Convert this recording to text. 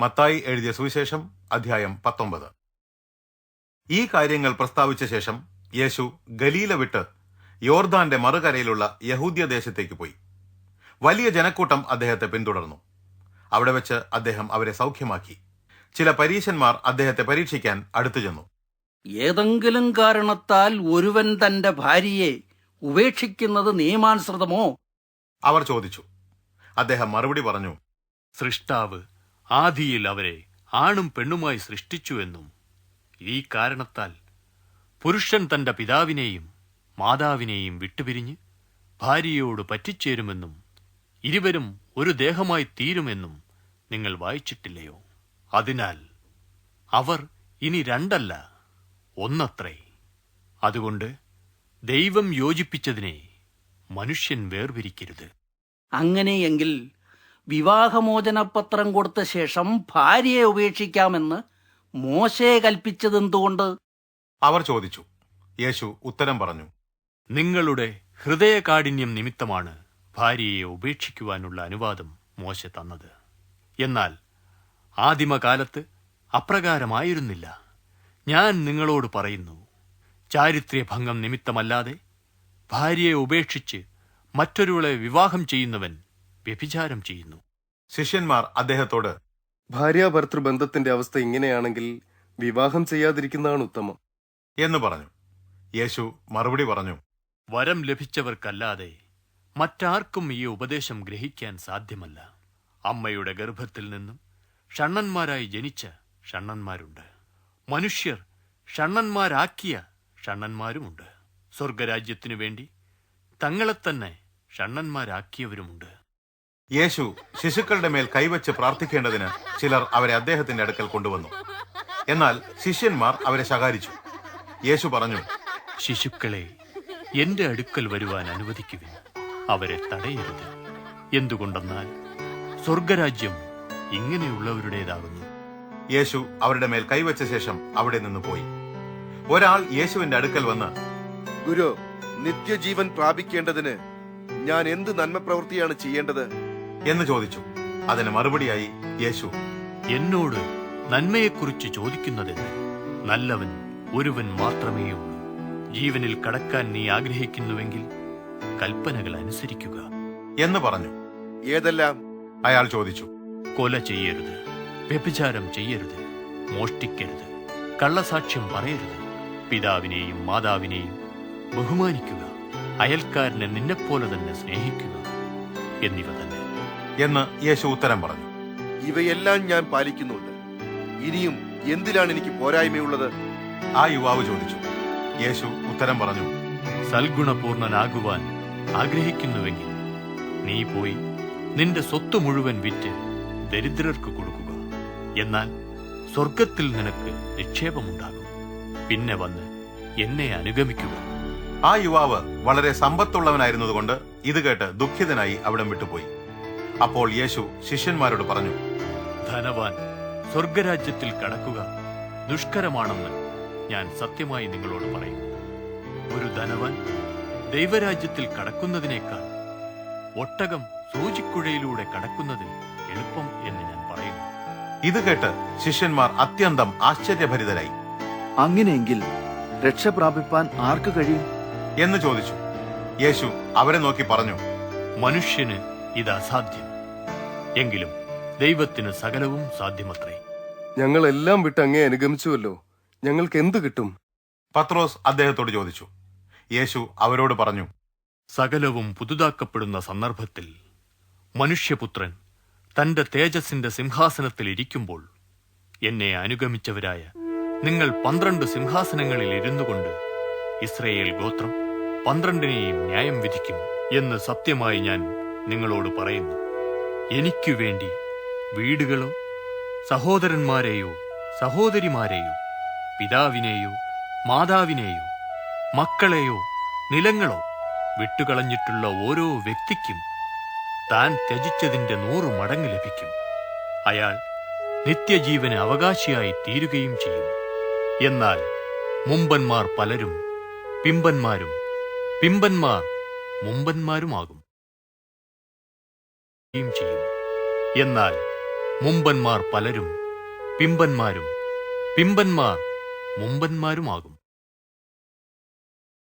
മത്തായി എഴുതിയ സുവിശേഷം അധ്യായം പത്തൊമ്പത്. ഈ കാര്യങ്ങൾ പ്രസ്താവിച്ച ശേഷം യേശു ഗലീല വിട്ട് യോർദാന്റെ മറുകരയിലുള്ള യഹൂദ്യ ദേശത്തേക്ക് പോയി. വലിയ ജനക്കൂട്ടം അദ്ദേഹത്തെ പിന്തുടർന്നു. അവിടെ വെച്ച് അദ്ദേഹം അവരെ സൗഖ്യമാക്കി. ചില പരീശന്മാർ അദ്ദേഹത്തെ പരീക്ഷിക്കാൻ അടുത്തു ചെന്നു. ഏതെങ്കിലും കാരണത്താൽ ഒരുവൻ തന്റെ ഭാര്യയെ ഉപേക്ഷിക്കുന്നത് നിയമാനുസൃതമോ? അവർ ചോദിച്ചു. അദ്ദേഹം മറുപടി പറഞ്ഞു സൃഷ്ടാവ് ആദിയിൽ അവരെ ആണും പെണ്ണുമായി സൃഷ്ടിച്ചുവെന്നും ഈ കാരണത്താൽ പുരുഷൻ തന്റെ പിതാവിനെയും മാതാവിനെയും വിട്ടുപിരിഞ്ഞ് ഭാര്യയോട് പറ്റിച്ചേരുമെന്നും ഇരുവരും ഒരു ദേഹമായി തീരുമെന്നും നിങ്ങൾ വായിച്ചിട്ടില്ലയോ? അതിനാൽ അവർ ഇനി രണ്ടല്ല ഒന്നത്രേ. അതുകൊണ്ട് ദൈവം യോജിപ്പിച്ചതിനെ മനുഷ്യൻ വേർപിരിക്കരുത്. അങ്ങനെയെങ്കിൽ വിവാഹമോചനപത്രം കൊടുത്ത ശേഷം ഭാര്യയെ ഉപേക്ഷിക്കാമെന്ന് മോശെ കൽപ്പിച്ചതെന്തുകൊണ്ട്? അവർ ചോദിച്ചു. യേശു ഉത്തരം പറഞ്ഞു നിങ്ങളുടെ ഹൃദയകാഠിന്യം നിമിത്തമാണ് ഭാര്യയെ ഉപേക്ഷിക്കുവാനുള്ള അനുവാദം മോശ തന്നത്. എന്നാൽ ആദിമകാലത്ത് അപ്രകാരമായിരുന്നില്ല. ഞാൻ നിങ്ങളോട് പറയുന്നു ചാരിത്ര്യഭംഗം നിമിത്തമല്ലാതെ ഭാര്യയെ ഉപേക്ഷിച്ച് മറ്റൊരുവളെ വിവാഹം ചെയ്യുന്നവൻ വ്യഭിചാരം ചെയ്യുന്നു. ശിഷ്യന്മാർ അദ്ദേഹത്തോട് ഭാര്യാഭർത്തൃ ബന്ധത്തിന്റെ അവസ്ഥ ഇങ്ങനെയാണെങ്കിൽ വിവാഹം ചെയ്യാതിരിക്കുന്നതാണ് ഉത്തമം. എന്ന് പറഞ്ഞു. യേശു മറുപടി പറഞ്ഞു വരം ലഭിച്ചവർക്കല്ലാതെ മറ്റാർക്കും ഈ ഉപദേശം ഗ്രഹിക്കാൻ സാധ്യമല്ല. അമ്മയുടെ ഗർഭത്തിൽ നിന്നും ഷണ്ണന്മാരായി ജനിച്ച ഷണ്ണന്മാരുണ്ട്. മനുഷ്യർ ഷണ്ണന്മാരാക്കിയ ഷണ്ണന്മാരുമുണ്ട്. സ്വർഗരാജ്യത്തിനു വേണ്ടി തങ്ങളെത്തന്നെ ഷണ്ണന്മാരാക്കിയവരുമുണ്ട്. യേശു ശിശുക്കളുടെ മേൽ കൈവച്ച് പ്രാർത്ഥിക്കേണ്ടതിന് ചിലർ അവരെ അദ്ദേഹത്തിന്റെ അടുക്കൽ കൊണ്ടുവന്നു. എന്നാൽ ശിഷ്യന്മാർ അവരെ ശകാരിച്ചു. യേശു പറഞ്ഞു ശിശുക്കളെ എന്റെ അടുക്കൽ വരുവാൻ അനുവദിക്കുക അവരെ തടയരുത്. എന്തുകൊണ്ടെന്നാൽ സ്വർഗരാജ്യം ഇങ്ങനെയുള്ളവരുടേതാകുന്നു. യേശു അവരുടെ മേൽ കൈവച്ച ശേഷം അവിടെ നിന്ന് പോയി. ഒരാൾ യേശുവിന്റെ അടുക്കൽ വന്ന് ഗുരു നിത്യജീവൻ പ്രാപിക്കേണ്ടതിന് ഞാൻ എന്ത് നന്മ പ്രവൃത്തിയാണ് ചെയ്യേണ്ടത്? എന്ന് ചോദിച്ചു. അതിന് മറുപടിയായി യേശു എന്നോട് നന്മയെക്കുറിച്ച് ചോദിക്കുന്നതെന്ന് നല്ലവൻ ഒരുവൻ മാത്രമേ ഉള്ളൂ. ജീവനിൽ കടക്കാൻ നീ ആഗ്രഹിക്കുന്നുവെങ്കിൽ കൽപ്പനകൾ അനുസരിക്കുക. എന്ന് പറഞ്ഞു. ഏതെല്ലാം? അയാൾ ചോദിച്ചു. കൊല ചെയ്യരുത് വ്യഭിചാരം ചെയ്യരുത് മോഷ്ടിക്കരുത് കള്ളസാക്ഷ്യം പറയരുത്. പിതാവിനെയും മാതാവിനെയും ബഹുമാനിക്കുക അയൽക്കാരനെ നിന്നെപ്പോലെ തന്നെ സ്നേഹിക്കുക എന്നിവ തന്നെ. എന്ന് യേശു ഉത്തരം പറഞ്ഞു. ഇവയെല്ലാം ഞാൻ പാലിക്കുന്നുണ്ട്. ഇനിയും എന്തിലാണ് എനിക്ക് പോരായ്മയുള്ളത്? ആ യുവാവ് ചോദിച്ചു. യേശു ഉത്തരം പറഞ്ഞു സൽഗുണപൂർണനാകുവാൻ ആഗ്രഹിക്കുന്നുവെങ്കിൽ നീ പോയി നിന്റെ സ്വത്ത് മുഴുവൻ വിറ്റ് ദരിദ്രർക്ക് കൊടുക്കുക. എന്നാൽ സ്വർഗത്തിൽ നിനക്ക് നിക്ഷേപമുണ്ടാകും. പിന്നെ വന്ന് എന്നെ അനുഗമിക്കുക. ആ യുവാവ് വളരെ സമ്പത്തുള്ളവനായിരുന്നതുകൊണ്ട് ഇത് കേട്ട് ദുഃഖിതനായി അവിടം വിട്ടുപോയി. അപ്പോൾ യേശു ശിഷ്യന്മാരോട് പറഞ്ഞു ധനവാൻ സ്വർഗരാജ്യത്തിൽ കടക്കുക ദുഷ്കരമാണെന്ന് ഞാൻ സത്യമായി നിങ്ങളോട് പറയും. ഒരു ധനവാൻ ദൈവരാജ്യത്തിൽ കടക്കുന്നതിനേക്കാൾ ഒട്ടകം സൂചിക്കുഴയിലൂടെ കടക്കുന്നത് എളുപ്പം എന്ന് ഞാൻ പറയുന്നു ഇത് കേട്ട് ശിഷ്യന്മാർ അത്യന്തം ആശ്ചര്യഭരിതരായി. അങ്ങനെയെങ്കിൽ രക്ഷ പ്രാപിപ്പാൻ ആർക്ക് കഴിയും? എന്ന് ചോദിച്ചു. യേശു അവരെ നോക്കി പറഞ്ഞു മനുഷ്യന് ഇത് അസാധ്യം എങ്കിലും ദൈവത്തിന് സകലവും സാധ്യമത്രേ. ഞങ്ങളെല്ലാം വിട്ട് അങ്ങേ അനുഗമിച്ചുവല്ലോ. ഞങ്ങൾക്ക് എന്ത് കിട്ടും? പത്രോസ് അദ്ദേഹത്തോട് ചോദിച്ചു. യേശു അവരോട് പറഞ്ഞു സകലവും പുതുതാക്കപ്പെടുന്ന സന്ദർഭത്തിൽ മനുഷ്യപുത്രൻ തന്റെ തേജസിന്റെ സിംഹാസനത്തിൽ ഇരിക്കുമ്പോൾ എന്നെ അനുഗമിച്ചവരായ നിങ്ങൾ പന്ത്രണ്ട് സിംഹാസനങ്ങളിൽ ഇരുന്നു കൊണ്ട് ഇസ്രയേൽ ഗോത്രം പന്ത്രണ്ടിനെയും ന്യായം വിധിക്കും എന്ന് സത്യമായി ഞാൻ നിങ്ങളോട് പറയുന്നു എനിക്കു വേണ്ടി വീടുകളോ സഹോദരന്മാരെയോ സഹോദരിമാരെയോ പിതാവിനെയോ മാതാവിനെയോ മക്കളെയോ നിലങ്ങളോ വിട്ടുകളഞ്ഞിട്ടുള്ള ഓരോ വ്യക്തിക്കും താൻ ത്യജിച്ചതിന്റെ നൂറു മടങ്ങ് ലഭിക്കും. അയാൾ നിത്യജീവന് അവകാശിയായി തീരുകയും ചെയ്യും. എന്നാൽ മുമ്പന്മാർ പലരും പിമ്പന്മാരും പിമ്പന്മാർ മുമ്പന്മാരുമാകും. ചെയ്യും. എന്നാൽ മുമ്പന്മാർ പലരും പിമ്പന്മാരും പിമ്പന്മാർ മുമ്പന്മാരുമാകും.